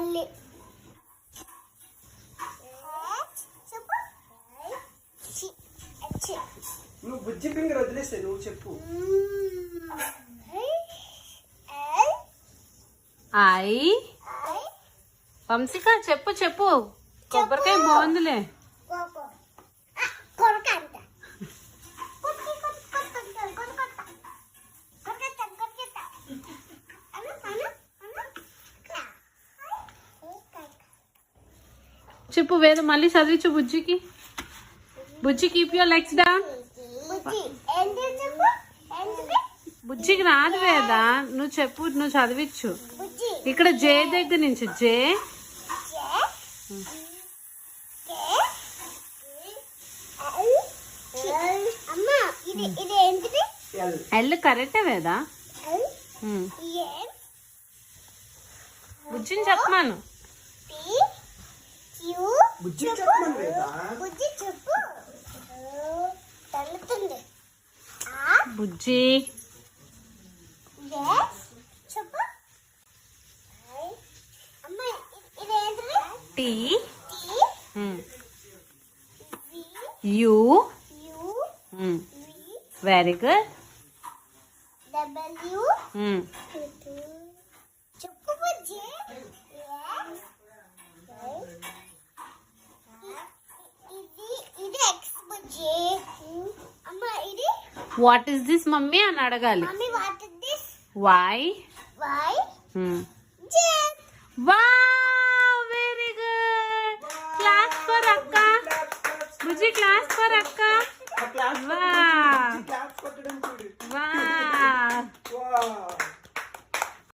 మళ్ళీ నువ్వు బుజ్జి పింగర్ వదిలేస్తే నువ్వు చెప్పు. ఐ. వంశిక చెప్పు చెప్పు. కొబ్బరికాయ బాగుందిలే. కొరకాయ చెప్పు వేద మళ్ళీ చదివించు బుజ్జికి. Bujji keep your legs down బుజ్జికి రాదు వేద నువ్వు చెప్పు నువ్వు చదివించు. ఇక్కడ జే దగ్గర నుంచి జే. అమ్మా ఇది ఇది ఏంటిది? ఎల్. ఎల్ కరెక్టే వేదా? బుజ్జిని చెప్పమాను. బుజ్జి చెప్పమని లేదా బుజ్జి చెప్పు. తల్లుతుంది ఆ? బుజ్జి. చెప్పు. T. U. Very good. W. What is this mummy? అని అడగాలి. Mummy what is this Y Y Z వా వెరీ గుడ్ క్లాస్ ఫర్ అక్క బుజ్జి క్లాస్ ఫర్ అక్క వా